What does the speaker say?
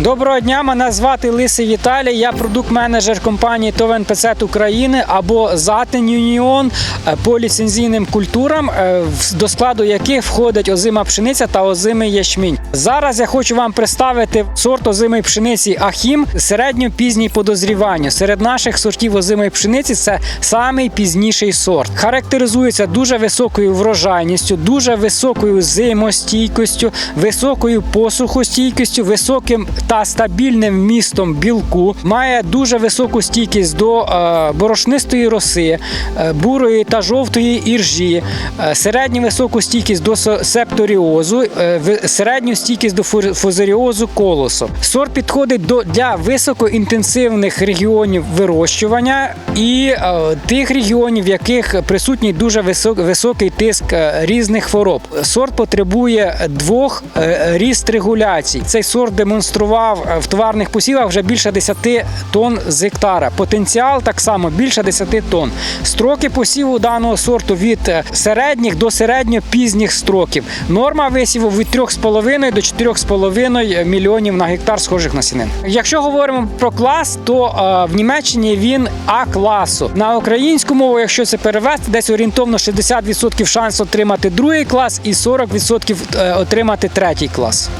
Доброго дня, мене звати Лисий Віталій. Я продукт-менеджер компанії ТОВ НПЦ України або Затин Юніон е, по ліцензійним культурам, е, до складу яких входить озима пшениця та озимий ячмінь. Зараз я хочу вам представити сорт озимої пшениці Ахім середньо-пізній по дозріванню. Серед наших сортів озимої пшениці це самий пізніший сорт. Характеризується дуже високою врожайністю, дуже високою зимостійкістю, високою посухостійкістю, високим та стабільним вмістом білку. Має дуже високу стійкість до е, борошнистої роси, е, бурої та жовтої іржі, е, середню високу стійкість до септоріозу, середню стійкість до фу- фузаріозу колосу. Сорт підходить до для високоінтенсивних регіонів вирощування і тих регіонів, в яких присутній дуже високий тиск різних хвороб. Сорт потребує двох ріст регуляцій. Цей сорт демонстрував е, в товарних посівах вже більше 10 тонн з гектара. Потенціал так само більше 10 тонн. Строки посіву даного сорту від е, середніх до середньо-пізніх строків. Норма висіву від 3,5 до 4,5 мільйонів на гектар схожих насінин. Якщо говоримо про клас, то е, в Німеччині він А класу. На українську мову, якщо це перевести, десь орієнтовно 60% шанс отримати другий клас і 40% е, отримати третій клас.